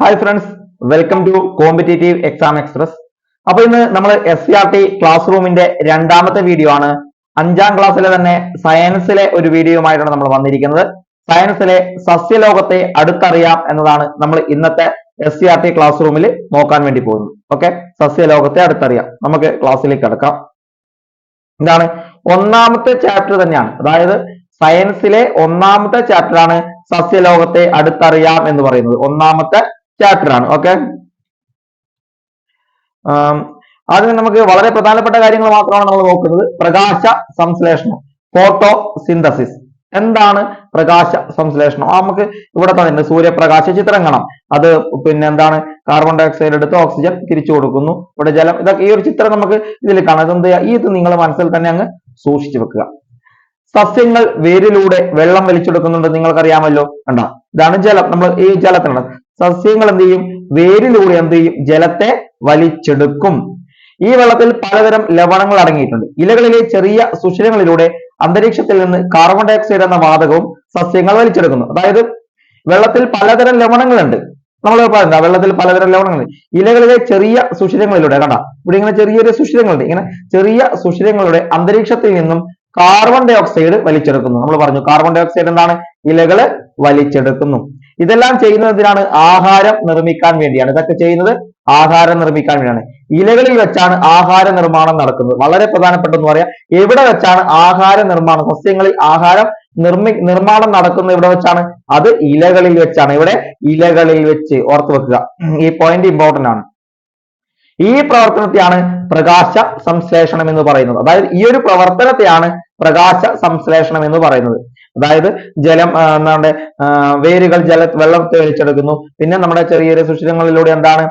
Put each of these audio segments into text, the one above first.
Hi friends welcome to competitive exam express അപ്പൊ ഇന്ന് നമ്മൾ S C R T class റൂമിന്റെ രണ്ടാമത്തെ വീഡിയോ ആണ്. അഞ്ചാം ക്ലാസ്സിലെ തന്നെ സയൻസിലെ ഒരു വീഡിയോയുമായിട്ടാണ് നമ്മൾ വന്നിരിക്കുന്നത്. സയൻസിലെ സസ്യലോകത്തെ അടുത്തറിയാം എന്നതാണ് നമ്മൾ ഇന്നത്തെ S C R T class റൂമിൽ നോക്കാൻ വേണ്ടി പോകുന്നത്. ഓക്കെ സസ്യലോകത്തെ അടുത്തറിയാം. നമുക്ക് ക്ലാസ്സിലേക്ക് കിടക്കാം. എന്താണ് ഒന്നാമത്തെ ചാപ്റ്റർ തന്നെയാണ്. അതായത് സയൻസിലെ ഒന്നാമത്തെ ചാപ്റ്റർ ആണ് സസ്യലോകത്തെ അടുത്തറിയാം എന്ന് പറയുന്നത്. ഒന്നാമത്തെ ചാപ്റ്റർ ആണ് ഓക്കെ ആദ്യം നമുക്ക് വളരെ പ്രധാനപ്പെട്ട കാര്യങ്ങൾ മാത്രമാണ് നമ്മൾ നോക്കുന്നത്. പ്രകാശ സംശ്ലേഷണം ഫോട്ടോ സിന്തസിസ് എന്താണ് പ്രകാശ സംശ്ലേഷണം? നമുക്ക് ഇവിടെ തന്നിട്ടുണ്ട് സൂര്യപ്രകാശ ചിത്രം കാണാം അത് പിന്നെ എന്താണ്? കാർബൺ ഡയോക്സൈഡ് എടുത്ത് ഓക്സിജൻ തിരിച്ചു കൊടുക്കുന്നു. ഇവിടെ ജലം ഇതൊക്കെ ഈ ഒരു ചിത്രം നമുക്ക് ഇതിൽ കാണാം. ഇതെന്ത് ചെയ്യുക ഇത് നിങ്ങൾ മനസ്സിൽ തന്നെ അങ്ങ് സൂക്ഷിച്ചു വെക്കുക. സസ്യങ്ങൾ വേരിലൂടെ വെള്ളം വലിച്ചെടുക്കുന്നുണ്ട്. നിങ്ങൾക്കറിയാമല്ലോ. കണ്ട? ഇതാണ് ജലം. നമ്മൾ ഈ ജലത്തിനാണ് സസ്യങ്ങൾ എന്ത് ചെയ്യും? വേരിലൂടെ എന്ത് ചെയ്യും? ജലത്തെ വലിച്ചെടുക്കും. ഈ വെള്ളത്തിൽ പലതരം ലവണങ്ങൾ അടങ്ങിയിട്ടുണ്ട്. ഇലകളിലെ ചെറിയ സുഷിരങ്ങളിലൂടെ അന്തരീക്ഷത്തിൽ നിന്ന് കാർബൺ ഡയോക്സൈഡ് എന്ന വാതകവും സസ്യങ്ങൾ വലിച്ചെടുക്കുന്നു. അതായത് വെള്ളത്തിൽ പലതരം ലവണങ്ങളുണ്ട്. നമ്മൾ പറയുന്നത് വെള്ളത്തിൽ പലതരം ലവണങ്ങളുണ്ട്. ഇലകളിലെ ചെറിയ സുഷിരങ്ങളിലൂടെ കണ്ട? ഇവിടെ ഇങ്ങനെ ചെറിയ ചെറിയ സുഷിരങ്ങളുണ്ട്. ഇങ്ങനെ ചെറിയ സുഷിരങ്ങളുടെ അന്തരീക്ഷത്തിൽ നിന്നും കാർബൺ ഡയോക്സൈഡ് വലിച്ചെടുക്കുന്നു. നമ്മൾ പറഞ്ഞു കാർബൺ ഡയോക്സൈഡ് എന്താണ്? ഇലകൾ വലിച്ചെടുക്കുന്നു. ഇതെല്ലാം ചെയ്യുന്നത് ചെയ്യുന്നതിനാണ് ആഹാരം നിർമ്മിക്കാൻ വേണ്ടിയാണ്. ഇതൊക്കെ ചെയ്യുന്നത് ആഹാരം നിർമ്മിക്കാൻ വേണ്ടിയാണ്. ഇലകളിൽ വെച്ചാണ് ആഹാര നിർമ്മാണം നടക്കുന്നത്. വളരെ പ്രധാനപ്പെട്ട എന്ന് പറയാം. എവിടെ വെച്ചാണ് ആഹാര നിർമ്മാണം? സസ്യങ്ങളിൽ ആഹാരം നിർമ്മി നിർമ്മാണം നടക്കുന്നത് എവിടെ വെച്ചാണ്? അത് ഇലകളിൽ വെച്ചാണ്. ഇവിടെ ഇലകളിൽ വെച്ച് ഓർത്തു വെക്കുക. ഈ പോയിന്റ് ഇമ്പോർട്ടന്റ് ആണ്. ഈ പ്രവർത്തനത്തെയാണ് പ്രകാശ സംശ്ലേഷണം എന്ന് പറയുന്നത്. അതായത് ഈ ഒരു പ്രവർത്തനത്തെയാണ് പ്രകാശ സംശ്ലേഷണം എന്ന് പറയുന്നത്. അതായത് ജലം ആ, വേരുകൾ ജല വെള്ളത്തെ വലിച്ചെടുക്കുന്നു പിന്നെ നമ്മുടെ ചെറിയ സുഷിരങ്ങളിലൂടെ എന്താണ്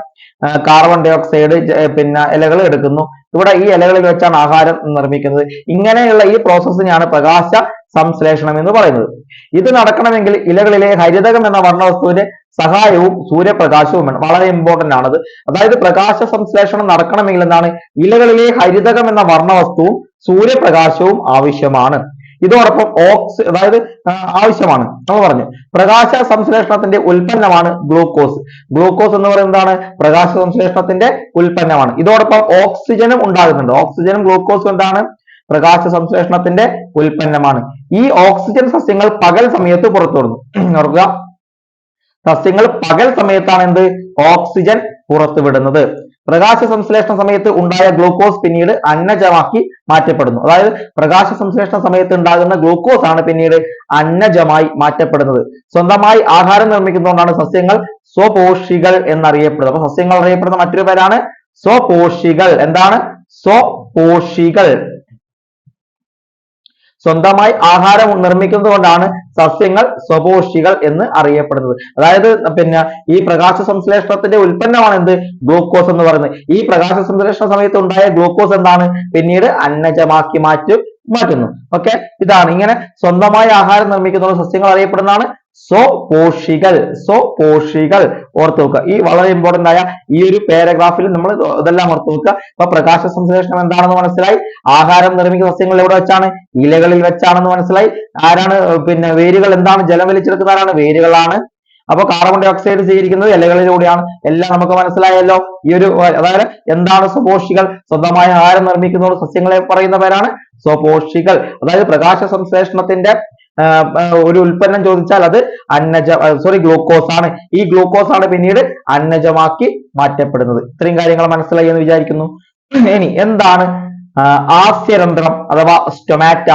കാർബൺ ഡൈ ഓക്സൈഡ് പിന്നെ ഇലകൾ എടുക്കുന്നു. ഇവിടെ ഈ ഇലകളിൽ വെച്ചാണ് ആഹാരം നിർമ്മിക്കുന്നത്. ഇങ്ങനെയുള്ള ഈ പ്രോസസ്സിനെയാണ് പ്രകാശ സംശ്ലേഷണം എന്ന് പറയുന്നത്. ഇത് നടക്കണമെങ്കിൽ ഇലകളിലെ ഹരിതകം എന്ന വർണവസ്തുവിന്റെ സഹായവും സൂര്യപ്രകാശവും വേണം. വളരെ ഇമ്പോർട്ടന്റ് ആണത്. അതായത് പ്രകാശ സംശ്ലേഷണം നടക്കണമെങ്കിൽ എന്താണ് ഇലകളിലെ ഹരിതകം എന്ന വർണവസ്തുവും സൂര്യപ്രകാശവും ആവശ്യമാണ്. ഇതോടൊപ്പം ഓക്സ് അതായത് ആവശ്യമാണ്. നമ്മൾ പറഞ്ഞു പ്രകാശ സംശ്ലേഷണത്തിന്റെ ഉൽപ്പന്നമാണ് ഗ്ലൂക്കോസ് ഗ്ലൂക്കോസ് എന്ന് പറയുന്നത് എന്താണ്? പ്രകാശ സംശ്ലേഷണത്തിന്റെ ഉൽപ്പന്നമാണ്. ഇതോടൊപ്പം ഓക്സിജനും ഉണ്ടാകുന്നുണ്ട്. ഓക്സിജനും ഗ്ലൂക്കോസും എന്താണ്? പ്രകാശ സംശ്ലേഷണത്തിന്റെ ഉൽപ്പന്നമാണ്. ഈ ഓക്സിജൻ സസ്യങ്ങൾ പകൽ സമയത്ത് പുറത്തുവിടുന്നു ഓർക്കുക. സസ്യങ്ങൾ പകൽ സമയത്താണ് എന്ത്? ഓക്സിജൻ പുറത്തുവിടുന്നത്. പ്രകാശ സംശ്ലേഷണ സമയത്ത് ഉണ്ടായ ഗ്ലൂക്കോസ് പിന്നീട് അന്നജമാക്കി മാറ്റപ്പെടുന്നു. അതായത് പ്രകാശ സംശ്ലേഷണ സമയത്ത് ഉണ്ടാകുന്ന ഗ്ലൂക്കോസ് ആണ് പിന്നീട് അന്നജമായി മാറ്റപ്പെടുന്നത്. സ്വന്തമായി ആഹാരം നിർമ്മിക്കുന്നതുകൊണ്ടാണ് സസ്യങ്ങൾ സ്വപോഷികൾ എന്നറിയപ്പെടുന്നത്. അപ്പൊ സസ്യങ്ങൾ അറിയപ്പെടുന്ന മറ്റൊരു പേരാണ് സ്വപോഷികൾ. എന്താണ്? സ്വപോഷികൾ. സ്വന്തമായി ആഹാരം നിർമ്മിക്കുന്നത് കൊണ്ടാണ് സസ്യങ്ങൾ സ്വപോഷികൾ എന്ന് അറിയപ്പെടുന്നത്. അതായത് പിന്നെ ഈ പ്രകാശ സംശ്ലേഷണത്തിന്റെ ഉൽപ്പന്നമാണ് എന്ത്? ഗ്ലൂക്കോസ് എന്ന് പറയുന്നത്. ഈ പ്രകാശ സംശ്ലേഷണ സമയത്ത് ഉണ്ടായ ഗ്ലൂക്കോസ് എന്താണ്? പിന്നീട് അന്നജമാക്കി മാറ്റും മാറ്റുന്നു. ഓക്കെ ഇതാണ്. ഇങ്ങനെ സ്വന്തമായി ആഹാരം നിർമ്മിക്കുന്ന സസ്യങ്ങൾ അറിയപ്പെടുന്നതാണ് സ്വപോഷികൾ സ്വപോഷികൾ ഓർത്തു വെക്കുക. ഈ വളരെ ഇമ്പോർട്ടന്റ് ആയ ഈ ഒരു പാരഗ്രാഫിൽ നമ്മൾ ഇതെല്ലാം ഓർത്തു വെക്കുക. അപ്പൊ പ്രകാശ സംശ്ലേഷണം എന്താണെന്ന് മനസ്സിലായി? ആഹാരം നിർമ്മിക്കുന്ന സസ്യങ്ങൾ എവിടെ വെച്ചാണ്? ഇലകളിൽ വെച്ചാണെന്ന് മനസ്സിലായി. ആരാണ്? പിന്നെ വേരുകൾ എന്താണ്? ജലം വലിച്ചെടുക്കുന്ന ആരാണ്? വേരുകളാണ്. അപ്പൊ കാർബൺ ഡൈ ഓക്സൈഡ് സ്വീകരിക്കുന്നത് ഇലകളിലൂടെയാണ്. എല്ലാം നമുക്ക് മനസ്സിലായല്ലോ. ഈ ഒരു അതായത് എന്താണ് സ്വപോഷികൾ? സ്വന്തമായ ആഹാരം നിർമ്മിക്കുന്ന സസ്യങ്ങളെ പറയുന്ന പേരാണ് സ്വപോഷികൾ. അതായത് പ്രകാശ സംശ്ലേഷണത്തിന്റെ ഒരു ഉൽപ്പന്നം ചോദിച്ചാൽ അത് അന്നജ സോറി ഗ്ലൂക്കോസ് ആണ്. ഈ ഗ്ലൂക്കോസ് ആണ് പിന്നീട് അന്നജമാക്കി മാറ്റപ്പെടുന്നത്. ഇത്രയും കാര്യങ്ങൾ മനസ്സിലായി എന്ന് വിചാരിക്കുന്നു. ഇനി എന്താണ്? ആസ്യരന്ധ്രം അഥവാ സ്റ്റൊമാറ്റ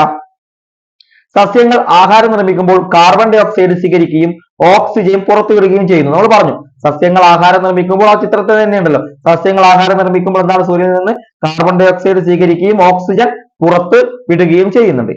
സസ്യങ്ങൾ ആഹാരം നിർമ്മിക്കുമ്പോൾ കാർബൺ ഡൈ ഓക്സൈഡ് സ്വീകരിക്കുകയും ഓക്സിജൻ പുറത്തുവിടുകയും ചെയ്യുന്നു. നമ്മൾ പറഞ്ഞു സസ്യങ്ങൾ ആഹാരം നിർമ്മിക്കുമ്പോൾ ആ ചിത്രത്തിൽ തന്നെയുണ്ടല്ലോ. സസ്യങ്ങൾ ആഹാരം നിർമ്മിക്കുമ്പോൾ എന്താണ് സൂര്യനിൽ നിന്ന് കാർബൺ ഡൈ ഓക്സൈഡ് സ്വീകരിക്കുകയും ഓക്സിജൻ പുറത്ത് വിടുകയും ചെയ്യുന്നുണ്ട്.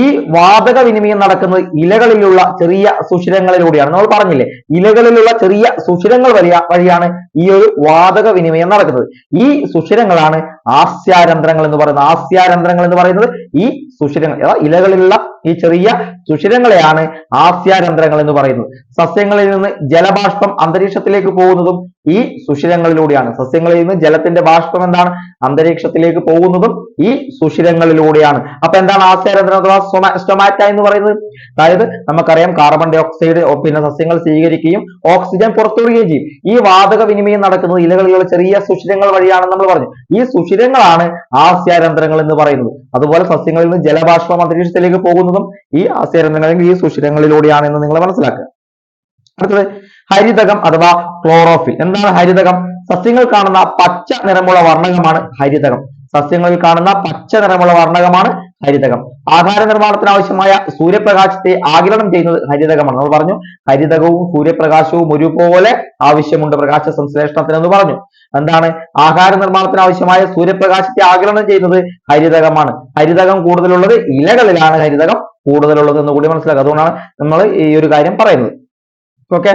ഈ വാതക വിനിമയം നടക്കുന്നത് ഇലകളിലുള്ള ചെറിയ സുഷിരങ്ങളിലൂടെയാണ്. നമ്മൾ പറഞ്ഞില്ലേ ഇലകളിലുള്ള ചെറിയ സുഷിരങ്ങൾ വഴിയ വഴിയാണ് ഈ ഒരു വാതക വിനിമയം നടക്കുന്നത്. ഈ സുഷിരങ്ങളാണ് ആസ്യാരന്ധ്രങ്ങൾ എന്ന് പറയുന്നത് ആസ്യാരന്ധ്രങ്ങൾ എന്ന് പറയുന്നത് ഈ സുഷിരങ്ങൾ ഇലകളിലുള്ള ഈ ചെറിയ സുഷിരങ്ങളെയാണ് ആസ്യാരന്ധ്രങ്ങൾ എന്ന് പറയുന്നത്. സസ്യങ്ങളിൽ നിന്ന് ജലബാഷ്പം അന്തരീക്ഷത്തിലേക്ക് പോകുന്നതും ഈ സുഷിരങ്ങളിലൂടെയാണ്. സസ്യങ്ങളിൽ നിന്ന് ജലത്തിന്റെ ബാഷ്പം എന്താണ്? അന്തരീക്ഷത്തിലേക്ക് പോകുന്നതും ഈ സുഷിരങ്ങളിലൂടെയാണ്. അപ്പൊ എന്താണ് ആസ്യാരന്ധ്രം അഥവാ സ്റ്റൊമാറ്റ എന്ന് പറയുന്നത്? അതായത് നമുക്കറിയാം കാർബൺ ഡൈ ഓക്സൈഡ് പിന്നെ സസ്യങ്ങൾ സ്വീകരിക്കുകയും ഓക്സിജൻ പുറത്തുവിടുകയും ചെയ്യും. ഈ വാതക വിനിമയം നടക്കുന്നത് ഇലകളിലുള്ള ചെറിയ സുഷിരങ്ങൾ വഴിയാണെന്ന് നമ്മൾ പറഞ്ഞു. ഈ സുഷിരങ്ങളാണ് ആസ്യാരന്ധ്രങ്ങൾ എന്ന് പറയുന്നത്. അതുപോലെ സസ്യങ്ങളിൽ നിന്ന് ജലബാഷ്പം അന്തരീക്ഷത്തിലേക്ക് പോകുന്നതും ഈ ആസ്യാരന്ധ്രങ്ങൾ അല്ലെങ്കിൽ ഈ സുഷിരങ്ങളിലൂടെയാണ് എന്ന് നിങ്ങൾ മനസ്സിലാക്കുക. അടുത്തത് ഹരിതകം അഥവാ ക്ലോറോഫിൽ. എന്താണ് ഹരിതകം? സസ്യങ്ങൾ കാണുന്ന പച്ച നിറമുള്ള വർണകമാണ് ഹരിതകം. സസ്യങ്ങളിൽ കാണുന്ന പച്ച നിറമുള്ള വർണകമാണ് ഹരിതകം. ആഹാര നിർമ്മാണത്തിന് ആവശ്യമായ സൂര്യപ്രകാശത്തെ ആഗിരണം ചെയ്യുന്നത് ഹരിതകമാണ്. നമ്മൾ പറഞ്ഞു ഹരിതകവും സൂര്യപ്രകാശവും ഒരുപോലെ ആവശ്യമുണ്ട് പ്രകാശ സംശ്ലേഷണത്തിന് എന്ന് പറഞ്ഞു. എന്താണ്? ആഹാര നിർമ്മാണത്തിന് ആവശ്യമായ സൂര്യപ്രകാശത്തെ ആഗിരണം ചെയ്യുന്നത് ഹരിതകമാണ്. ഹരിതകം കൂടുതലുള്ളത് ഇലകളിലാണ് ഹരിതകം കൂടുതലുള്ളത് എന്ന് കൂടി മനസ്സിലാക്കുക. അതുകൊണ്ടാണ് നമ്മൾ ഈ ഒരു കാര്യം പറയുന്നത്. ഓക്കെ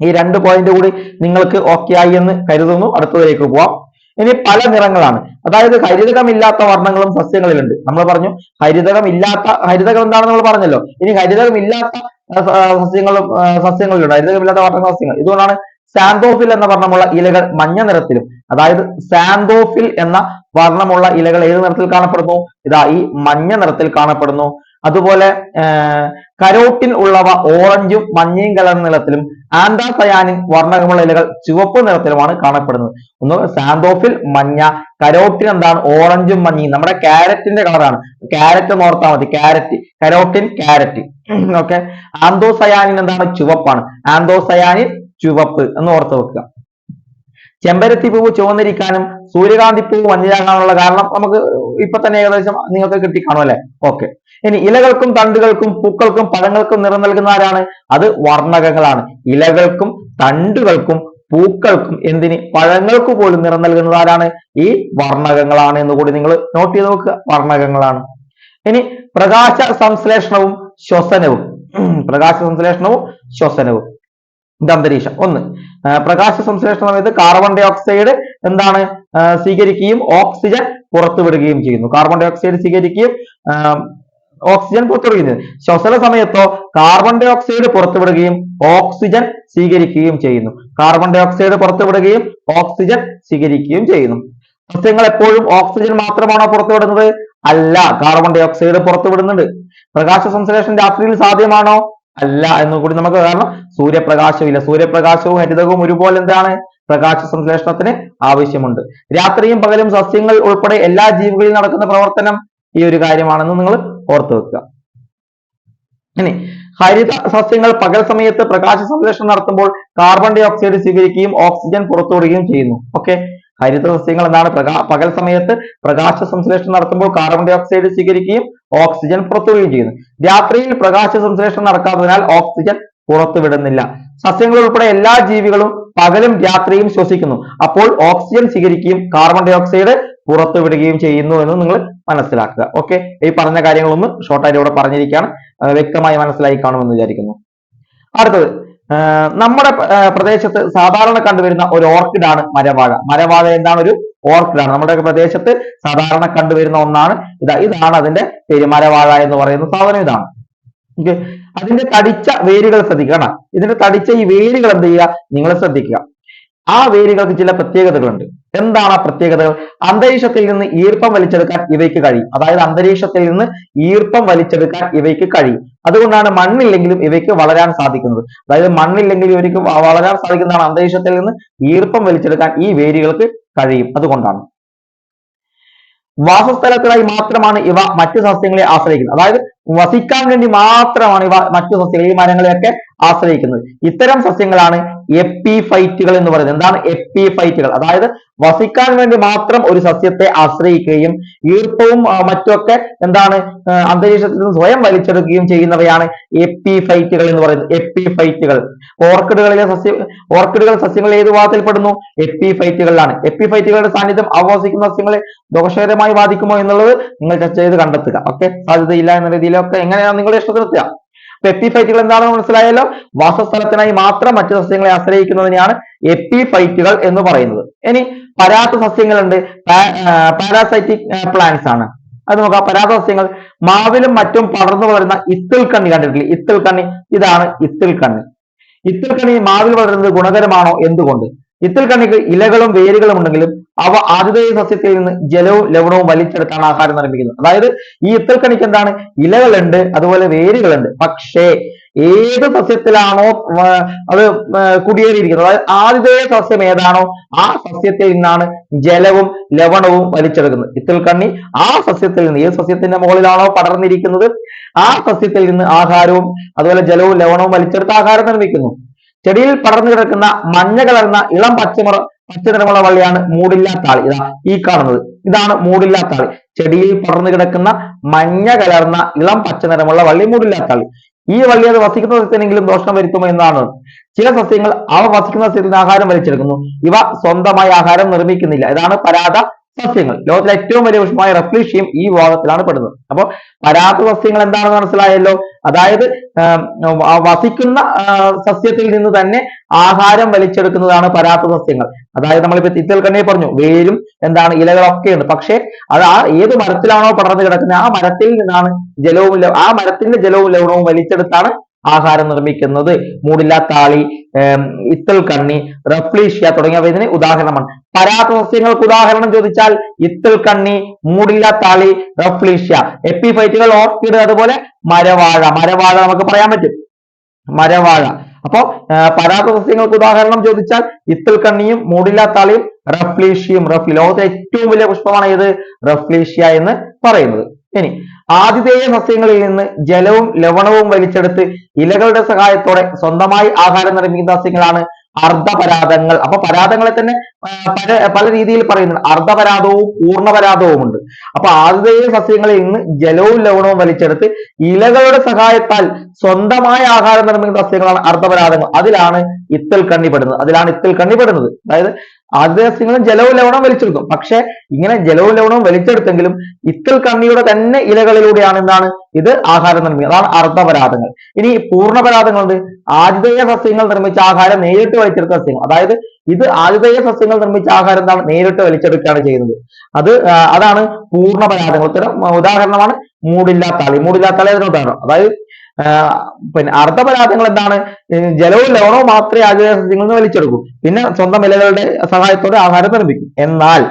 ഈ രണ്ട് പോയിന്റ് കൂടി നിങ്ങൾക്ക് ഓക്കെ ആയി എന്ന് കരുതുന്നു. അടുത്തതിലേക്ക് പോവാം. ഇനി പല നിറങ്ങളാണ്. അതായത് ഹരിതകമില്ലാത്ത വർണങ്ങളും സസ്യങ്ങളിലുണ്ട്. നമ്മൾ പറഞ്ഞു ഹരിതകം ഇല്ലാത്ത ഹരിതകം എന്താണെന്ന് നമ്മൾ പറഞ്ഞല്ലോ. ഇനി ഹരിതകം ഇല്ലാത്ത സസ്യങ്ങളും സസ്യങ്ങളിലുണ്ട്. ഹരിതകമില്ലാത്ത വർണ സസ്യങ്ങൾ. ഇതുകൊണ്ടാണ് സാന്തോഫിൽ എന്ന വർണമുള്ള ഇലകൾ മഞ്ഞ നിറത്തിലും അതായത് സാന്തോഫിൽ എന്ന വർണമുള്ള ഇലകൾ ഏത് നിറത്തിൽ കാണപ്പെടുന്നു? ഇതാ ഈ മഞ്ഞ നിറത്തിൽ കാണപ്പെടുന്നു. അതുപോലെ കരോട്ടിൻ ഉള്ളവ ഓറഞ്ചും മഞ്ഞയും കലർന്ന നിറത്തിലും ആന്താസയാനിൻ വർണകമുള്ള ഇലകൾ ചുവപ്പ് നിറത്തിലുമാണ് കാണപ്പെടുന്നത്. ഒന്ന് സാന്തോഫിൽ മഞ്ഞ കരോട്ടിൻ എന്താണ്? ഓറഞ്ചും മഞ്ഞയും. നമ്മുടെ ക്യാരറ്റിന്റെ കളറാണ്. ക്യാരറ്റ് ഓർത്താൽ മതി. Carrot carotene carrot. Okay. Anthocyanin എന്താണ്? ചുവപ്പാണ്. ആന്തോസയാനിൻ ചുവപ്പ് എന്ന് ഓർത്ത് വെക്കുക. ചെമ്പരത്തി പൂവ് ചുവന്നിരിക്കാനും സൂര്യകാന്തി പൂവ് മഞ്ഞയാകാനുള്ള കാരണം നമുക്ക് ഇപ്പൊ തന്നെ ഏകദേശം നിങ്ങൾക്ക് കിട്ടിക്കാണും അല്ലെ? ഓക്കെ. ഇനി ഇലകൾക്കും തണ്ടുകൾക്കും പൂക്കൾക്കും പഴങ്ങൾക്കും നിറം നൽകുന്ന ആരാണ് അത് വർണകങ്ങളാണ്. ഇലകൾക്കും തണ്ടുകൾക്കും പൂക്കൾക്കും എന്തിന് പഴങ്ങൾക്ക് പോലും നിറം നൽകുന്നത് ആരാണ് ഈ വർണകങ്ങളാണ് എന്ന് കൂടി നിങ്ങൾ നോട്ട് ചെയ്ത് നോക്കുക. വർണകങ്ങളാണ്. ഇനി പ്രകാശ സംശ്ലേഷണവും ശ്വസനവും. പ്രകാശ സംശ്ലേഷണവും ശ്വസനവും. ഇത് അന്തരീക്ഷം. ഒന്ന് പ്രകാശ സംശ്ലേഷണ സമയത്ത് കാർബൺ ഡൈ ഓക്സൈഡ് എന്താണ് സ്വീകരിക്കുകയും ഓക്സിജൻ പുറത്തുവിടുകയും ചെയ്യുന്നു. കാർബൺ ഡൈ ഓക്സൈഡ് സ്വീകരിക്കുകയും ഓക്സിജൻ പുറത്തുവിടുകയും ശ്വസന സമയത്തോ കാർബൺ ഡൈ ഓക്സൈഡ് പുറത്തുവിടുകയും ഓക്സിജൻ സ്വീകരിക്കുകയും ചെയ്യുന്നു. കാർബൺ ഡൈ ഓക്സൈഡ് പുറത്തുവിടുകയും ഓക്സിജൻ സ്വീകരിക്കുകയും ചെയ്യുന്നു. സസ്യങ്ങൾ എപ്പോഴും ഓക്സിജൻ മാത്രമാണോ പുറത്തുവിടുന്നത്? അല്ല കാർബൺ ഡൈ ഓക്സൈഡ് പുറത്തുവിടുന്നുണ്ട്. പ്രകാശ സംശ്ലേഷണം രാത്രിയിൽ സാധ്യമാണോ? അല്ല എന്ന് കൂടി നമുക്ക് കാരണം സൂര്യപ്രകാശമില്ല സൂര്യപ്രകാശവും ഹരിതകവും ഒരുപോലെ എന്താണ്? പ്രകാശ സംശ്ലേഷണത്തിന് ആവശ്യമുണ്ട്. രാത്രിയും പകലും സസ്യങ്ങൾ ഉൾപ്പെടെ എല്ലാ ജീവികളിൽ നടക്കുന്ന പ്രവർത്തനം ഈ ഒരു കാര്യമാണെന്ന് നിങ്ങൾ ഓർത്തു വെക്കുക. ഇനി ഹരിത സസ്യങ്ങൾ പകൽ സമയത്ത് പ്രകാശ സംശ്ലേഷണം നടത്തുമ്പോൾ കാർബൺ ഡൈ ഓക്സൈഡ് സ്വീകരിക്കുകയും ഓക്സിജൻ പുറത്തുവിടുകയും ചെയ്യുന്നു. ഓക്കെ ഹരിത സസ്യങ്ങൾ എന്താണ് പ്രകാ പകൽ സമയത്ത് പ്രകാശ സംശ്ലേഷണം നടത്തുമ്പോൾ കാർബൺ ഡൈ ഓക്സൈഡ് സ്വീകരിക്കുകയും ഓക്സിജൻ പുറത്തുവിടുകയും ചെയ്യുന്നു. രാത്രിയിൽ പ്രകാശ സംശ്ലേഷണം നടക്കാത്തതിനാൽ ഓക്സിജൻ പുറത്തുവിടുന്നില്ല. സസ്യങ്ങൾ ഉൾപ്പെടെ എല്ലാ ജീവികളും പകലും രാത്രിയും ശ്വസിക്കുന്നു. അപ്പോൾ ഓക്സിജൻ സ്വീകരിക്കുകയും കാർബൺ ഡൈ ഓക്സൈഡ് പുറത്തുവിടുകയും ചെയ്യുന്നു എന്ന് നിങ്ങൾ മനസ്സിലാക്കുക. ഓക്കെ ഈ പറഞ്ഞ കാര്യങ്ങളൊന്ന് ഷോർട്ടായിട്ട് ഇവിടെ പറഞ്ഞിരിക്കുകയാണ്. വ്യക്തമായി മനസ്സിലായി കാണുമെന്ന് വിചാരിക്കുന്നു. അടുത്തത് നമ്മുടെ പ്രദേശത്ത് സാധാരണ കണ്ടുവരുന്ന ഒരു ഓർക്കിഡ് ആണ് മരവാഴ. മരവാഴ എന്താണ്? ഒരു ഓർക്കിഡാണ് നമ്മുടെ പ്രദേശത്ത് സാധാരണ കണ്ടുവരുന്ന ഒന്നാണ് ഇതാ ഇതാണ് അതിന്റെ പേര്. മരവാഴ എന്ന് പറയുന്ന സാധനം ഇതാണ്. അതിന്റെ തടിച്ച വേരുകൾ ശ്രദ്ധിക്കണം കാണാം ഇതിന്റെ തടിച്ച ഈ വേരുകൾ എന്ത് ചെയ്യുക? നിങ്ങൾ ശ്രദ്ധിക്കുക. ആ വേരുകൾക്ക് ചില പ്രത്യേകതകളുണ്ട്. എന്താണ് ആ പ്രത്യേകതകൾ? അന്തരീക്ഷത്തിൽ നിന്ന് ഈർപ്പം വലിച്ചെടുക്കാൻ ഇവയ്ക്ക് കഴിയും. അതായത് അന്തരീക്ഷത്തിൽ നിന്ന് ഈർപ്പം വലിച്ചെടുക്കാൻ ഇവയ്ക്ക് കഴിയും. അതുകൊണ്ടാണ് മണ്ണില്ലെങ്കിലും ഇവയ്ക്ക് വളരാൻ സാധിക്കുന്നത്. അതായത് മണ്ണില്ലെങ്കിലും ഇവർക്ക് വളരാൻ സാധിക്കുന്നതാണ് അന്തരീക്ഷത്തിൽ നിന്ന് ഈർപ്പം വലിച്ചെടുക്കാൻ ഈ വേരുകൾക്ക് കഴിയും. അതുകൊണ്ടാണ്. വാസസ്ഥലത്തിനായി മാത്രമാണ് ഇവ മറ്റു സസ്യങ്ങളെ ആശ്രയിക്കുന്നത്. അതായത് വസിക്കാൻ വേണ്ടി മാത്രമാണ് ഇവ മറ്റു സസ്യങ്ങൾ ഈ മരങ്ങളെയൊക്കെ ആശ്രയിക്കുന്നത്. ഇത്തരം സസ്യങ്ങളാണ് എപ്പിഫൈറ്റുകൾ എന്ന് പറയുന്നത്. എന്താണ് എപ്പിഫൈറ്റുകൾ? അതായത് വസിക്കാൻ വേണ്ടി മാത്രം ഒരു സസ്യത്തെ ആശ്രയിക്കുകയും ഈർപ്പവും മറ്റുമൊക്കെ എന്താണ് അന്തരീക്ഷത്തിൽ നിന്ന് സ്വയം വലിച്ചെടുക്കുകയും ചെയ്യുന്നവയാണ് എപ്പിഫൈറ്റുകൾ എന്ന് പറയുന്നത്. എപ്പിഫൈറ്റുകൾ. ഓർക്കിഡുകളിലെ സസ്യ ഓർക്കിഡുകൾ സസ്യങ്ങൾ ഏത് വിഭാഗത്തിൽപ്പെടുന്നു? എപ്പിഫൈറ്റുകളിലാണ്. എപ്പിഫൈറ്റുകളുടെ സാന്നിധ്യം അവസിക്കുന്ന സസ്യങ്ങളെ ദോഷകരമായി ബാധിക്കുമോ എന്നുള്ളത് നിങ്ങൾ ചർച്ച ചെയ്ത് കണ്ടെത്തുക. ഓക്കെ സാധ്യതയില്ല എന്ന രീതിയിലൊക്കെ എങ്ങനെയാണ് നിങ്ങളുടെ ഇഷ്ടത്തിനെത്തുക? എപ്പിഫൈറ്റുകൾ എന്താണെന്ന് മനസ്സിലായല്ലോ? വാസസ്ഥലത്തിനായി മാത്രം മറ്റു സസ്യങ്ങളെ ആശ്രയിക്കുന്നതിനെയാണ് എപ്പിഫൈറ്റുകൾ എന്ന് പറയുന്നത്. ഇനി പരാത്ത സസ്യങ്ങളുണ്ട്. പാരാസൈറ്റിക് പ്ലാന്റ്സ് ആണ്. അത് നോക്കാം. പരാത്ത സസ്യങ്ങൾ. മാവിലും മറ്റും പടർന്നു വളരുന്ന ഇത്തിൽ കണ്ണി കണ്ടിട്ടില്ലേ? ഇത്തിൽ കണ്ണി. ഇതാണ് ഇത്തിൽ കണ്ണി. ഇത്തിൽ കണ്ണി മാവിൽ വളരുന്നത് ഗുണകരമാണോ? എന്തുകൊണ്ട്? ഇത്തിൽ കണ്ണിക്ക് ഇലകളും വേരുകളും ഉണ്ടെങ്കിലും അവ ആതിഥേയ സസ്യത്തിൽ നിന്ന് ജലവും ലവണവും വലിച്ചെടുത്താണ് ആഹാരം നിർമ്മിക്കുന്നത്. അതായത് ഈ ഇത്തൽക്കണിക്ക് എന്താണ്? ഇലകളുണ്ട് അതുപോലെ വേരുകളുണ്ട്. പക്ഷേ ഏത് സസ്യത്തിലാണോ അത് കുടിയേറിയിരിക്കുന്നത്? അതായത് ആതിഥേയ സസ്യം ഏതാണോ ആ സസ്യത്തിൽ നിന്നാണ് ജലവും ലവണവും വലിച്ചെടുക്കുന്നത്. ഇത്തിൾ കണ്ണി ആ സസ്യത്തിൽ നിന്ന് ഏത് സസ്യത്തിന്റെ മുകളിലാണോ പടർന്നിരിക്കുന്നത്? ആ സസ്യത്തിൽ നിന്ന് ആഹാരവും അതുപോലെ ജലവും ലവണവും വലിച്ചെടുത്ത് ആഹാരം നിർമ്മിക്കുന്നു. ചെടിയിൽ പടർന്നു കിടക്കുന്ന മഞ്ഞ കലർന്ന ഇളം പച്ചമുറ പച്ച നിറമുള്ള വള്ളിയാണ് മൂടില്ലാത്താളി ഇതാ ഈ കാണുന്നത്. ഇതാണ് മൂടില്ലാത്താളി ചെടിയിൽ പടർന്നു കിടക്കുന്ന മഞ്ഞ കലർന്ന ഇളം പച്ച നിറമുള്ള വള്ളി മൂടില്ലാത്താളി ഈ വള്ളി അത് വസിക്കുന്ന സസ്യത്തിനെങ്കിലും ദോഷം വരുത്തുമോ എന്നാണ്. ചില സസ്യങ്ങൾ അവ വസിക്കുന്ന സസ്യത്തിൽ ആഹാരം വലിച്ചെടുക്കുന്നു. ഇവ സ്വന്തമായി ആഹാരം നിർമ്മിക്കുന്നില്ല. ഇതാണ് പരാത സസ്യങ്ങൾ. ലോകത്തിലെ ഏറ്റവും വലിയ പുഷ്പമായ റഫ്ലീഷ്യം ഈ വിഭാഗത്തിലാണ് പെടുന്നത്. അപ്പൊ പരാത്ത സസ്യങ്ങൾ എന്താണെന്ന് മനസ്സിലായല്ലോ? അതായത് വസിക്കുന്ന സസ്യത്തിൽ നിന്ന് തന്നെ ആഹാരം വലിച്ചെടുക്കുന്നതാണ് പരാത്ത സസ്യങ്ങൾ. അതായത് നമ്മളിപ്പോ തിത്തൽ കണ്ണി പറഞ്ഞു വേരും എന്താണ് ഇലകളൊക്കെ ഉണ്ട്. പക്ഷേ അത് ആ ഏത് മരത്തിലാണോ പടർന്നു കിടക്കുന്നത്? ആ മരത്തിൽ നിന്നാണ് ജലവും ആ മരത്തിന്റെ ജലവും ലവണവും വലിച്ചെടുത്താണ് ആഹാരം നിർമ്മിക്കുന്നത് മൂടില്ലാത്താളി താളി ഇത്തൽ കണ്ണി റഫ്ലീഷ്യ തുടങ്ങിയവ ഇതിന് ഉദാഹരണമാണ്. പരാത്ത സസ്യങ്ങൾക്ക് ഉദാഹരണം ചോദിച്ചാൽ ഇത്തൽ കണ്ണി മൂടില്ലാത്താളി റഫ്ലീഷ്യ എപ്പിഫൈറ്റുകൾ ഓർക്കിഡ് അതുപോലെ മരവാഴ. മരവാഴ നമുക്ക് പറയാൻ പറ്റും. മരവാഴ. അപ്പോ പരാത്ത സസ്യങ്ങൾക്ക് ഉദാഹരണം ചോദിച്ചാൽ ഇത്തൽ കണ്ണിയും മൂടില്ലാത്താളിയും റഫ്ലീഷ്യയും റഫ്ലി ലോകത്തെ ഏറ്റവും വലിയ പുഷ്പമാണ് ഏത്? റഫ്ലീഷ്യ എന്ന് പറയുന്നത്. ഇനി ആതിഥേയ സസ്യങ്ങളിൽ നിന്ന് ജലവും ലവണവും വലിച്ചെടുത്ത് ഇലകളുടെ സഹായത്തോടെ സ്വന്തമായി ആഹാരം നിർമ്മിക്കുന്ന സസ്യങ്ങളാണ് അർദ്ധപരാതങ്ങൾ. അപ്പൊ പരാതങ്ങളെ തന്നെ പല പല രീതിയിൽ പറയുന്നുണ്ട്. അർദ്ധപരാതവും പൂർണപരാതവും ഉണ്ട്. അപ്പൊ ആതിഥേയ സസ്യങ്ങളിൽ നിന്ന് ജലവും ലവണവും വലിച്ചെടുത്ത് ഇലകളുടെ സഹായത്താൽ സ്വന്തമായ ആഹാരം നിർമ്മിക്കുന്ന സസ്യങ്ങളാണ് അർദ്ധപരാതങ്ങൾ. അതിലാണ് ഇത്തൽ കണ്ണിപ്പെടുന്നത് അതിലാണ് ഇത്തൽ കണ്ണിപ്പെടുന്നത് അതായത് ആദ്യ സസ്യങ്ങളും ജലവും ലവണവും വലിച്ചെടുക്കും. പക്ഷെ ഇങ്ങനെ ജലവും ലവണവും വലിച്ചെടുത്തെങ്കിലും ഇത്തൽ കണ്ണിയുടെ തന്നെ ഇലകളിലൂടെയാണ് എന്താണ്? ഇത് ആഹാരം നിർമ്മിക്കുന്നത് അതാണ് അർദ്ധപരാതങ്ങൾ ഇനി പൂർണപരാതങ്ങളുണ്ട് ആതിഥേയ സസ്യങ്ങൾ നിർമ്മിച്ച ആഹാരം നേരിട്ട് വലിച്ചെടുത്ത സസ്യങ്ങൾ. അതായത് ഇത് ആതിഥേയ സസ്യങ്ങൾ നിർമ്മിച്ച ആഹാരം എന്താണ്? നേരിട്ട് വലിച്ചെടുക്കുകയാണ് ചെയ്യുന്നത്. അത് അതാണ് പൂർണപരാതങ്ങൾ ഉത്തരം ഉദാഹരണമാണ് മൂടില്ലാത്താളി മൂടില്ലാത്താളി അതിന് ഉദാഹരണം. അതായത് പിന്നെ അർദ്ധപരാധങ്ങൾ എന്താണ്? ജലവും ലവണവും മാത്രമേ സസ്യങ്ങളിൽ നിന്ന് വലിച്ചെടുക്കൂ. പിന്നെ സ്വന്തം ഇലകളുടെ സഹായത്തോടെ ആഹാരം നിർമ്മിക്കും. എന്നാൽ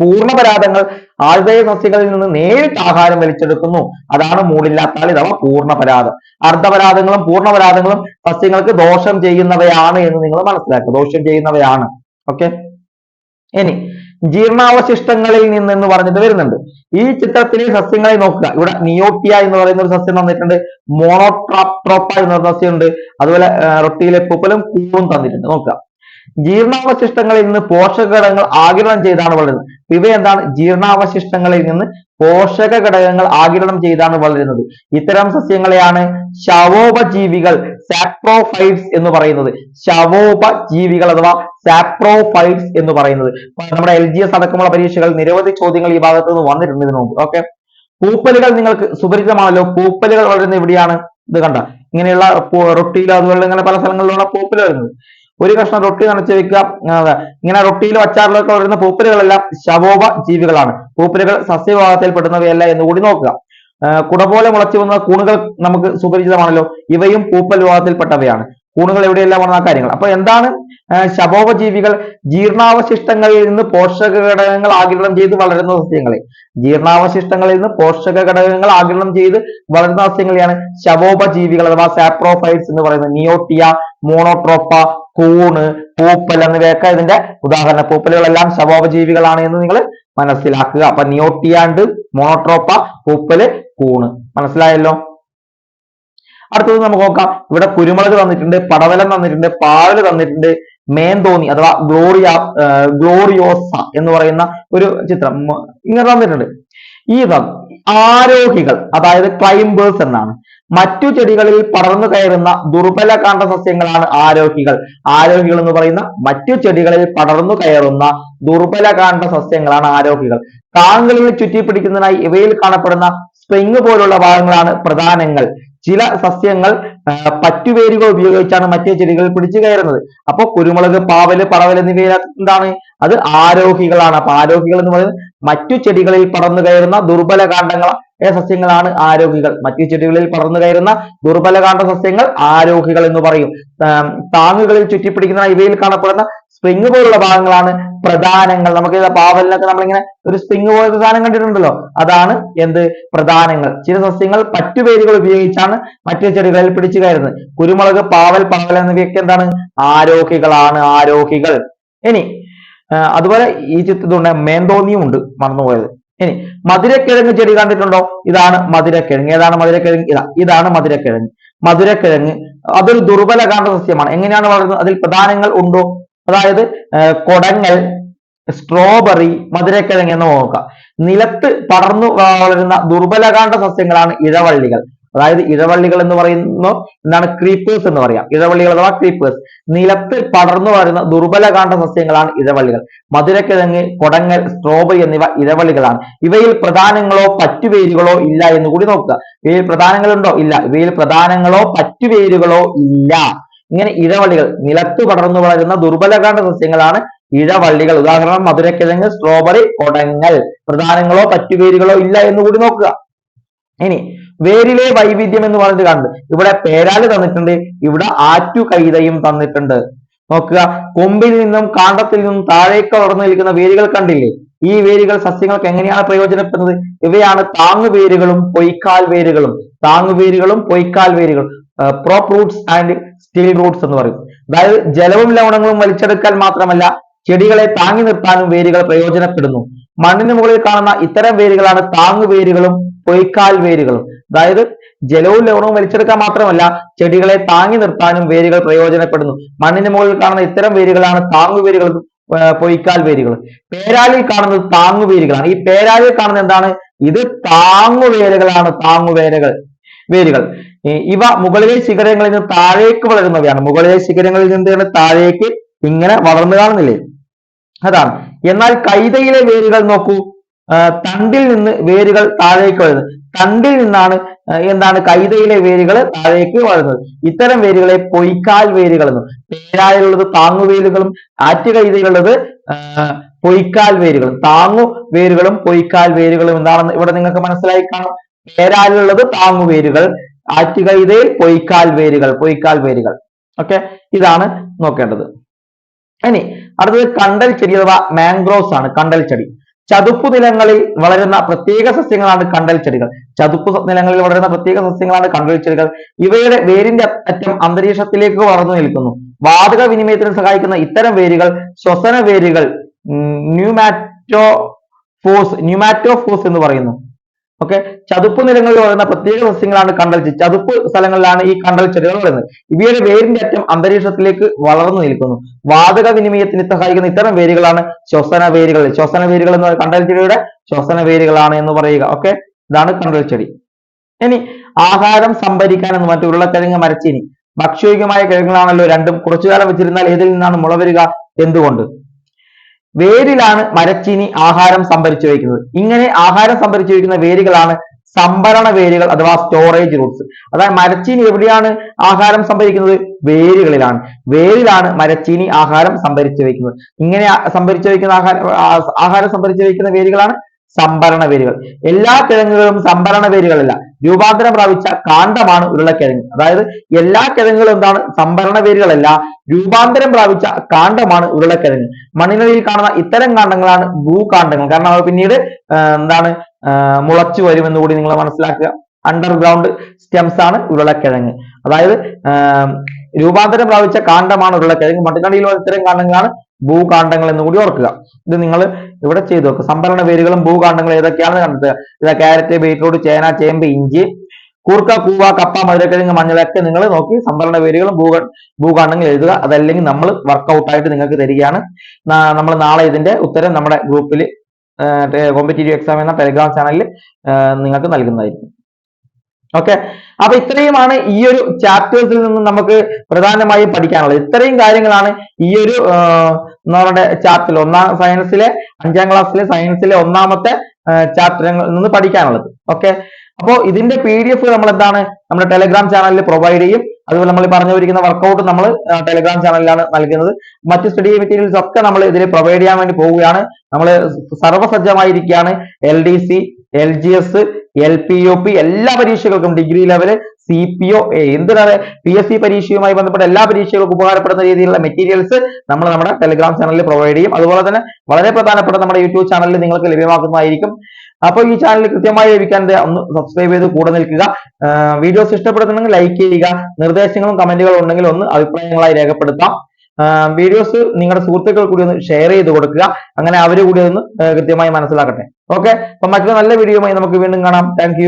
പൂർണപരാതങ്ങൾ ആതിഥേയ സസ്യങ്ങളിൽ നിന്ന് നേരിട്ട് ആഹാരം വലിച്ചെടുക്കുന്നു. അതാണ് മൂടില്ലാത്താളി അഥവാ പൂർണപരാതം അർദ്ധപരാതങ്ങളും പൂർണപരാതങ്ങളും സസ്യങ്ങൾക്ക് ദോഷം ചെയ്യുന്നവയാണ് എന്ന് നിങ്ങൾ മനസ്സിലാക്കുക. ദോഷം ചെയ്യുന്നവയാണ്. ഓക്കെ ഇനി ജീർണാവശിഷ്ടങ്ങളിൽ നിന്ന് എന്ന് പറഞ്ഞിട്ട് വരുന്നുണ്ട്. ഈ ചിത്രത്തിലെ സസ്യങ്ങളെ നോക്കുക. ഇവിടെ നിയോട്ടിയ എന്ന് പറയുന്ന ഒരു സസ്യം തന്നിട്ടുണ്ട്. മോണോട്രോപ്പ എന്ന് പറയുന്ന സസ്യമുണ്ട്. അതുപോലെ റൊട്ടിയിലെ പൂപ്പലും കൂവും തന്നിട്ടുണ്ട്. നോക്കുക. ജീർണാവശിഷ്ടങ്ങളിൽ നിന്ന് പോഷക ഘടകങ്ങൾ ആഗിരണം ചെയ്താണ് വളരുന്നത്. ഇവ എന്താണ് ജീർണാവശിഷ്ടങ്ങളിൽ നിന്ന് പോഷക ഘടകങ്ങൾ ആഗിരണം ചെയ്താണ് വളരുന്നത്. ഇത്തരം സസ്യങ്ങളെയാണ് ശവോപജീവികൾ സാപ്രോഫൈറ്റ്സ് എന്ന് പറയുന്നത്. ശവോപജീവികൾ അഥവാ സാപ്രോഫൈറ്റ്സ് എന്ന് പറയുന്നത്. നമ്മുടെ എൽ ജി എസ് അടക്കമുള്ള പരീക്ഷകൾ നിരവധി ചോദ്യങ്ങൾ ഈ ഭാഗത്ത് നിന്ന് വന്നിട്ടുണ്ട് ഇതിനു മുമ്പ്. ഓക്കെ? പൂപ്പലുകൾ നിങ്ങൾക്ക് സുപരിചിതമാണല്ലോ. പൂപ്പലുകൾ വളരുന്നത് എവിടെയാണ്? ഇത് കണ്ട? ഇങ്ങനെയുള്ള റൊട്ടിയിലോ അതുപോലെ ഇങ്ങനെ പല സ്ഥലങ്ങളിലുള്ള പൂപ്പൽ വരുന്നത്. ഒരു കഷ്ണം റൊട്ടി നനച്ച് വെക്കുക. ഇങ്ങനെ റൊട്ടിയിലും അച്ചാറിലൊക്കെ വരുന്ന പൂപ്പലുകളെല്ലാം ശവോപ ജീവികളാണ്. പൂപ്പലുകൾ സസ്യവിഭാഗത്തിൽ പെടുന്നവയല്ല എന്ന് കൂടി നോക്കുക. കുട പോലെ മുളച്ചു വന്ന കൂണുകൾ നമുക്ക് സുപരിചിതമാണല്ലോ. ഇവയും പൂപ്പൽ വിഭാഗത്തിൽപ്പെട്ടവയാണ്. കൂണുകൾ എവിടെയെല്ലാം വന്ന കാര്യങ്ങൾ. അപ്പൊ എന്താണ് ആ, ശവോപജീവികൾ ജീർണാവശിഷ്ടങ്ങളിൽ നിന്ന് പോഷക ഘടകങ്ങൾ ആഗിരണം ചെയ്ത് വളരുന്ന സസ്യങ്ങളെ. ജീർണാവശിഷ്ടങ്ങളിൽ നിന്ന് പോഷക ഘടകങ്ങൾ ആഗിരണം ചെയ്ത് വളരുന്ന സസ്യങ്ങളെയാണ് ശവോപജീവികൾ അഥവാ സാപ്രോഫൈറ്റ്സ് എന്ന് പറയുന്നത്. നിയോട്ടിയ മോണോട്രോപ്പ കൂണ് പൂപ്പൽ എന്നിവയൊക്കെ ഇതിന്റെ ഉദാഹരണ പൂപ്പലുകളെല്ലാം ശവോപജീവികളാണ് എന്ന് നിങ്ങൾ മനസ്സിലാക്കുക. അപ്പൊ നിയോട്ടിയാണ്ട് മോണോട്രോപ്പ പൂപ്പൽ കൂണ്. മനസ്സിലായല്ലോ? അടുത്തത് നമുക്ക് നോക്കാം. ഇവിടെ കുരുമുളക് തന്നിട്ടുണ്ട് പടവലം തന്നിട്ടുണ്ട് പാവൽ തന്നിട്ടുണ്ട് മേന്തോന്നി അഥവാ ഗ്ലോറിയ ഗ്ലോറിയോസ എന്ന് പറയുന്ന ഒരു ചിത്രം ഇങ്ങനെ തന്നിട്ടുണ്ട്. ഈ ആരോഹികൾ അതായത് ക്ലൈംബേഴ്സ് എന്നാണ്. മറ്റു ചെടികളിൽ പടർന്നു കയറുന്ന ദുർബല കാണ്ട സസ്യങ്ങളാണ് ആരോഹികൾ. ആരോഹികൾ എന്ന് പറയുന്ന മറ്റു ചെടികളിൽ പടർന്നു കയറുന്ന ദുർബല കാണ്ട സസ്യങ്ങളാണ് ആരോഹികൾ. കാങ്കളിൽ ചുറ്റിപ്പിടിക്കുന്നതിനായി ഇവയിൽ കാണപ്പെടുന്ന സ്പ്രിങ് പോലുള്ള ഭാഗങ്ങളാണ് പ്രധാനങ്ങൾ. ചില സസ്യങ്ങൾ പറ്റുവേരുകൾ ഉപയോഗിച്ചാണ് മറ്റേ ചെടികൾ പിടിച്ചു കയറുന്നത്. അപ്പൊ കുരുമുളക് പാവൽ പടവൽ എന്നിവയിൽ എന്താണ്? അത് ആരോഹികളാണ്. അപ്പൊ ആരോഹികൾ എന്ന് പറയുന്നത് മറ്റു ചെടികളിൽ പടർന്നു കയറുന്ന ദുർബല കാണ്ഡങ്ങൾ സസ്യങ്ങളാണ് ആരോഹികൾ. മറ്റു ചെടികളിൽ പടർന്നു കയറുന്ന ദുർബല കാണ്ഡ സസ്യങ്ങൾ ആരോഹികൾ എന്ന് പറയും. താങ്ങുകളിൽ ചുറ്റിപ്പിടിക്കുന്ന ഇവയിൽ കാണപ്പെടുന്ന സ്പ്രിങ് പോലുള്ള ഭാഗങ്ങളാണ് പ്രധാനങ്ങൾ. നമുക്ക് പാവലിനൊക്കെ നമ്മളിങ്ങനെ ഒരു സ്പ്രിങ് പോലത്തെ സാധനം കണ്ടിട്ടുണ്ടല്ലോ? അതാണ് എന്ത്? പ്രധാനങ്ങൾ. ചില സസ്യങ്ങൾ പറ്റുപേരുകൾ ഉപയോഗിച്ചാണ് മറ്റു ചെടികളിൽ പിടിച്ചു കയറുന്നത്. കുരുമുളക് പാവൽ പാവൽ എന്നിവയൊക്കെ എന്താണ്? ആരോഹികളാണ് ആരോഹികൾ. ഇനി അതുപോലെ ഈ ചിത്രത്തിലുണ്ട് മേന്തോന്നിയും ഉണ്ട് മറന്നുപോയത്. ഇനി മധുരക്കിഴങ്ങ് ചെടി കണ്ടിട്ടുണ്ടോ? ഇതാണ് മധുരക്കിഴങ്ങ്. ഏതാണ് മധുരക്കിഴങ്ങ്? ഇതാ ഇതാണ് മധുരക്കിഴങ്ങ്. മധുരക്കിഴങ്ങ് അതൊരു ദുർബല കാണ്ട സസ്യമാണ്. എങ്ങനെയാണ് വളരുന്നത്? അതിൽ പ്രധാനങ്ങൾ ഉണ്ടോ? അതായത് കൊടങ്ങൽ സ്ട്രോബെറി മധുരക്കിഴങ്ങ് എന്ന് നോക്കുക. നിലത്ത് പടർന്നു വളരുന്ന ദുർബലകാണ്ട സസ്യങ്ങളാണ് ഇഴവള്ളികൾ. അതായത് ഇഴവള്ളികൾ എന്ന് പറയുന്നു എന്താണ്? ക്രീപ്പേഴ്സ് എന്ന് പറയാം. ഇഴവള്ളികൾ അഥവാ ക്രീപ്പേഴ്സ് നിലത്ത് പടർന്നു വളരുന്ന ദുർബലകാണ്ട സസ്യങ്ങളാണ് ഇഴവള്ളികൾ. മധുരക്കിഴങ്ങ് കൊടങ്ങൽ സ്ട്രോബെറി എന്നിവ ഇഴവള്ളികളാണ്. ഇവയിൽ പ്രധാനങ്ങളോ പറ്റുവേരുകളോ ഇല്ല എന്ന് കൂടി നോക്കുക. ഇവയിൽ പ്രധാനങ്ങളുണ്ടോ? ഇല്ല. ഇവയിൽ പ്രധാനങ്ങളോ പറ്റുവേരുകളോ ഇല്ല. ഇങ്ങനെ ഇഴവള്ളികൾ നിലത്ത് പടർന്നു വളരുന്ന ദുർബലകാണ്ഡ സസ്യങ്ങളാണ് ഇഴവള്ളികൾ. ഉദാഹരണം മധുരക്കിഴങ്ങ് സ്ട്രോബെറി കൊടങ്ങൽ പ്രധാനങ്ങളോ പറ്റുവേരുകളോ ഇല്ല എന്ന് കൂടി നോക്കുക. ഇനി വേരിലെ വൈവിധ്യം എന്ന് പറഞ്ഞിട്ട് കണ്ട് ഇവിടെ പേരാൽ തന്നിട്ടുണ്ട് ഇവിടെ ആറ്റു കൈതയും തന്നിട്ടുണ്ട്. നോക്കുക കൊമ്പിൽ നിന്നും കാണ്ടത്തിൽ നിന്നും താഴേക്ക് വളർന്നു നിൽക്കുന്ന വേരുകൾ കണ്ടില്ലേ? ഈ വേരുകൾ സസ്യങ്ങൾക്ക് എങ്ങനെയാണ് പ്രയോജനപ്പെടുന്നത്? ഇവയാണ് താങ്ങുവേരുകളും പൊയ്ക്കാൽ വേരുകളും. താങ്ങുവേരുകളും പൊയ്ക്കാൽ വേരുകളും. Prop roots and stilt roots എന്ന് പറയും. അതായത് ജലവും ലവണങ്ങളും വലിച്ചെടുക്കാൻ മാത്രമല്ല ചെടികളെ താങ്ങി നിർത്താനും വേരുകൾ പ്രയോജനപ്പെടുന്നു. മണ്ണിന് മുകളിൽ കാണുന്ന ഇത്തരം വേരുകളാണ് താങ്ങുവേരുകളും പൊയ്ക്കാൽ വേരുകളും. അതായത് ജലവും ലവണവും വലിച്ചെടുക്കാൻ മാത്രമല്ല ചെടികളെ താങ്ങി നിർത്താനും വേരുകൾ പ്രയോജനപ്പെടുന്നു. മണ്ണിന് മുകളിൽ കാണുന്ന ഇത്തരം വേരുകളാണ് താങ്ങുവേരുകളും ആ, പൊയ്ക്കാൽ വേരുകളും. പേരാലിൽ കാണുന്നത് താങ്ങുവേരുകളാണ് ഈ പേരാലിൽ കാണുന്നത് എന്താണ്? ഇത് താങ്ങുവേരുകളാണ് താങ്ങുവേരുകൾ വേരുകൾ. ഇവ മുകളിലെ ശിഖരങ്ങളിൽ നിന്ന് താഴേക്ക് വളരുന്നവയാണ്. മുകളിലെ ശിഖരങ്ങളിൽ നിന്ന് താഴേക്ക് ഇങ്ങനെ വളർന്നു കാണുന്നില്ലേ? അതാണ്. എന്നാൽ കൈതയിലെ വേരുകൾ നോക്കൂ. തണ്ടിൽ നിന്ന് വേരുകൾ താഴേക്ക് വരുന്നത് തണ്ടിൽ നിന്നാണ് എന്താണ് കൈതയിലെ വേരുകൾ താഴേക്ക് വളരുന്നത്. ഇത്തരം വേരുകളെ പൊയ്ക്കാൽ വേരുകൾ എന്നും. താങ്ങുവേരുകളും ആറ്റുകൈതയിലുള്ളത് ആ, പൊയ്ക്കാൽ വേരുകളും. താങ്ങു വേരുകളും പൊയ്ക്കാൽ വേരുകളും എന്താണെന്ന് ഇവിടെ നിങ്ങൾക്ക് മനസ്സിലായി കാണും. പേരാലുള്ളത് താങ്ങുവേരുകൾ ആറ്റുകൈതയിൽ പൊയ്ക്കാൽ വേരുകൾ പൊയ്ക്കാൽ വേരുകൾ ഓക്കെ ഇതാണ് നോക്കേണ്ടത്. ഇനി അടുത്തത് കണ്ടൽ ചെടി അഥവാ മാംഗ്രോവ്സ് ആണ് കണ്ടൽ ചെടി. ചതുപ്പ് നിലങ്ങളിൽ വളരുന്ന പ്രത്യേക സസ്യങ്ങളാണ് കണ്ടൽ ചെടികൾ. ചതുപ്പ് നിലങ്ങളിൽ വളരുന്ന പ്രത്യേക സസ്യങ്ങളാണ് കണ്ടൽ ചെടികൾ. ഇവയുടെ വേരിന്റെ അറ്റം അന്തരീക്ഷത്തിലേക്ക് വളർന്നു നിൽക്കുന്നു. വാതക വിനിമയത്തിന് സഹായിക്കുന്ന ഇത്തരം വേരുകൾ ശ്വസന വേരുകൾ ന്യൂമാറ്റോ ഫോസ് ന്യൂമാറ്റോഫോസ് എന്ന് പറയുന്നു. ഓക്കെ ചതുപ്പ് നിലങ്ങളിൽ വളരുന്ന പ്രത്യേക സസ്യങ്ങളാണ് കണ്ടൽ ചതുപ്പ് സ്ഥലങ്ങളിലാണ് ഈ കണ്ടൽ ചെടികൾ വളരുന്നത് ഇവയുടെ വേരിന്റെ അറ്റം അന്തരീക്ഷത്തിലേക്ക് വളർന്നു നിൽക്കുന്നു. വാതക വിനിമയത്തിന് സഹായിക്കുന്ന ഇത്തരം വേരുകളാണ് ശ്വസന വേരുകൾ. ശ്വസന വേരുകൾ എന്ന് കണ്ടൽ ചെടിയുടെ ശ്വസന വേരുകളാണ് എന്ന് പറയുക. ഓക്കെ ഇതാണ് കണ്ടൽ ചെടി. ഇനി ആഹാരം സംഭരിക്കാൻ എന്ന് മറ്റു ഉരുളക്കിഴങ്ങ് മരച്ചീനി. ഭക്ഷ്യോഗ്യമായ കിഴങ്ങുകളാണല്ലോ രണ്ടും. കുറച്ചു കാലം വെച്ചിരുന്നാൽ ഏതിൽ നിന്നാണ് മുള വരിക? എന്തുകൊണ്ട്? വേരിലാണ് മരച്ചീനി ആഹാരം സംഭരിച്ചു വയ്ക്കുന്നത്. ഇങ്ങനെ ആഹാരം സംഭരിച്ചു വയ്ക്കുന്ന വേരുകളാണ് സംഭരണ വേരുകൾ അഥവാ സ്റ്റോറേജ് റൂട്ട്സ് അതായത് മരച്ചീനി എവിടെയാണ് ആഹാരം സംഭരിക്കുന്നത്? വേരുകളിലാണ്. വേരിലാണ് മരച്ചീനി ആഹാരം സംഭരിച്ചു വയ്ക്കുന്നത്. ഇങ്ങനെ സംഭരിച്ചു വയ്ക്കുന്ന ആഹാരം ആഹാരം സംഭരിച്ചു വയ്ക്കുന്ന വേരുകളാണ് സംഭരണ വേരുകൾ. എല്ലാ കിഴങ്ങുകളും സംഭരണ വേരുകളല്ല. രൂപാന്തരം പ്രാപിച്ച കാന്തമാണ് ഉരുളക്കിഴങ്ങ് അതായത് എല്ലാ കിഴങ്ങുകളും എന്താണ്? സംഭരണ വേരുകളല്ല. രൂപാന്തരം പ്രാപിച്ച കാന്തമാണ് ഉരുളക്കിഴങ്ങ് മണ്ണിനടിയിൽ കാണുന്ന ഇത്തരം കാന്തങ്ങളാണ് ഭൂകാന്തങ്ങൾ കാരണം അവ പിന്നീട് എന്താണ് മുളച്ചു വരുമെന്ന് കൂടി നിങ്ങൾ മനസ്സിലാക്കുക. അണ്ടർഗ്രൗണ്ട് സ്റ്റെംസ് ആണ് ഉരുളക്കിഴങ്ങ് അതായത് രൂപാന്തരം പ്രാപിച്ച കാന്തമാണ് ഉരുളക്കിഴങ്ങ് മണ്ണിനടിയിൽ ഇത്തരം കാണ്ഡങ്ങളാണ് ഭൂകാണ്ഡങ്ങൾ എന്ന് കൂടി ഓർക്കുക. ഇത് നിങ്ങൾ ഇവിടെ ചെയ്തു നോക്കുക സംഭരണ വേരുകളും ഭൂകാണ്ഡങ്ങളും ഏതൊക്കെയാണെന്ന് കണ്ടെത്തുക. ഇതാ ക്യാരറ്റ് ബീറ്റ്റൂട്ട് ചേന ചേമ്പ് ഇഞ്ചി കൂർക്ക കൂവ കപ്പ മധുരക്കിഴങ്ങ് മഞ്ഞളൊക്കെ നിങ്ങൾ നോക്കി സംഭരണ വേരുകളും ഭൂക ഭൂകാന്ഡങ്ങൾ എഴുതുക. അതല്ലെങ്കിൽ നമ്മൾ വർക്കൗട്ടായിട്ട് നിങ്ങൾക്ക് തരികയാണ്. നമ്മൾ നാളെ ഇതിന്റെ ഉത്തരം നമ്മുടെ ഗ്രൂപ്പിൽ കോമ്പറ്റേറ്റീവ് എക്സാം എന്ന ടെലിഗ്രാം ചാനലിൽ നിങ്ങൾക്ക് നൽകുന്നതായിരിക്കും. ഓക്കെ അപ്പൊ ഇത്രയുമാണ് ഈ ഒരു ചാപ്റ്റേഴ്സിൽ നിന്ന് നമുക്ക് പ്രധാനമായും പഠിക്കാനുള്ളത്. ഇത്രയും കാര്യങ്ങളാണ് ഈ ഒരു നമ്മുടെ ചാപ്റ്ററിൽ ഒന്നാം സയൻസിലെ അഞ്ചാം ക്ലാസ്സിലെ സയൻസിലെ ഒന്നാമത്തെ ചാപ്റ്ററിൽ നിന്ന് പഠിക്കാനുള്ളത്. ഓക്കെ അപ്പോൾ ഇതിന്റെ പി ഡി എഫ് നമ്മൾ എന്താണ്? നമ്മുടെ ടെലിഗ്രാം ചാനലിൽ പ്രൊവൈഡ് ചെയ്യും. അതുപോലെ നമ്മൾ പറഞ്ഞു വരിക്കുന്ന വർക്കൗട്ട് നമ്മൾ ടെലിഗ്രാം ചാനലിലാണ് നൽകുന്നത്. മറ്റ് സ്റ്റഡി മെറ്റീരിയൽസ് ഒക്കെ നമ്മൾ ഇതിൽ പ്രൊവൈഡ് ചെയ്യാൻ വേണ്ടി പോവുകയാണ്. നമ്മൾ സർവസജ്ജമായിരിക്കുകയാണ്. L D C L G S L P O P എല്ലാ പരീക്ഷകൾക്കും degree level C P O എന്തിനാണ്? പി എസ് സി പരീക്ഷയുമായി ബന്ധപ്പെട്ട എല്ലാ പരീക്ഷകൾക്കും ഉപകാരപ്പെടുന്ന രീതിയിലുള്ള മെറ്റീരിയൽസ് നമ്മൾ നമ്മുടെ ടെലിഗ്രാം ചാനലിൽ പ്രൊവൈഡ് ചെയ്യും. അതുപോലെ തന്നെ വളരെ പ്രധാനപ്പെട്ട നമ്മുടെ യൂട്യൂബ് ചാനലിൽ നിങ്ങൾക്ക് ലഭ്യമാക്കുന്നതായിരിക്കും. അപ്പോൾ ഈ ചാനൽ കൃത്യമായി ലഭിക്കാൻ ഒന്ന് സബ്സ്ക്രൈബ് ചെയ്ത് കൂടെ നിൽക്കുക. വീഡിയോസ് ഇഷ്ടപ്പെടുന്നുണ്ടെങ്കിൽ ലൈക്ക് ചെയ്യുക. നിർദ്ദേശങ്ങളും കമന്റുകളും ഉണ്ടെങ്കിൽ ഒന്ന് അഭിപ്രായങ്ങളായി രേഖപ്പെടുത്താം. വീഡിയോസ് നിങ്ങളുടെ സുഹൃത്തുക്കൾ കൂടി ഒന്ന് ഷെയർ ചെയ്ത് കൊടുക്കുക. അങ്ങനെ അവർ കൂടി ഒന്ന് കൃത്യമായി മനസ്സിലാക്കട്ടെ. ഓക്കെ അപ്പൊ മറ്റൊരു നല്ല വീഡിയോയുമായി നമുക്ക് വീണ്ടും കാണാം. താങ്ക്